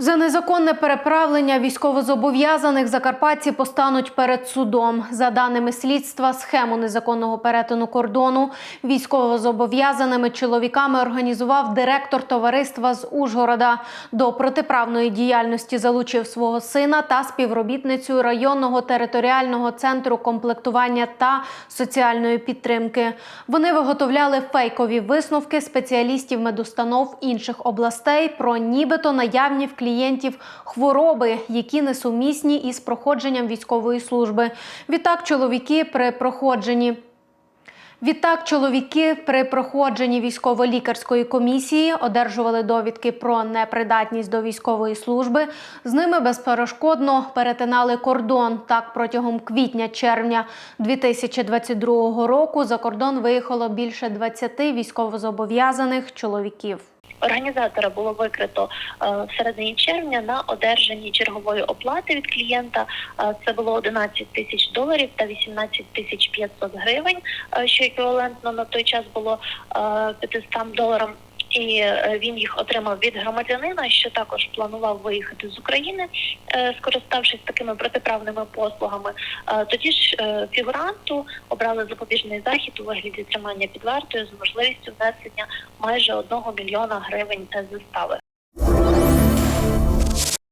За незаконне переправлення військовозобов'язаних закарпатці постануть перед судом. За даними слідства, схему незаконного перетину кордону військовозобов'язаними чоловіками організував директор товариства з Ужгорода. До протиправної діяльності залучив свого сина та співробітницю районного територіального центру комплектування та соціальної підтримки. Вони виготовляли фейкові висновки спеціалістів медустанов інших областей про нібито наявні в клієнтів хвороби, які несумісні із проходженням військової служби. Відтак, чоловіки при проходженні Відтак, чоловіки при проходженні військово-лікарської комісії одержували довідки про непридатність до військової служби. З ними безперешкодно перетинали кордон. Так, протягом квітня-червня 2022 року за кордон виїхало більше 20 військовозобов'язаних чоловіків. Організатора було викрито е, в середині червня на одержанні чергової оплати від клієнта. Е, Це було 11 тисяч доларів та 18 тисяч 500 гривень, е, що еквівалентно на той час було е, 500 доларам. І е, він їх отримав від громадянина, що також планував виїхати з України, е, скориставшись такими протиправними послугами. Е, Тоді ж фігуранту обрали запобіжний захід у вигляді тримання під вартою з можливістю внесення майже одного мільйона гривень застави.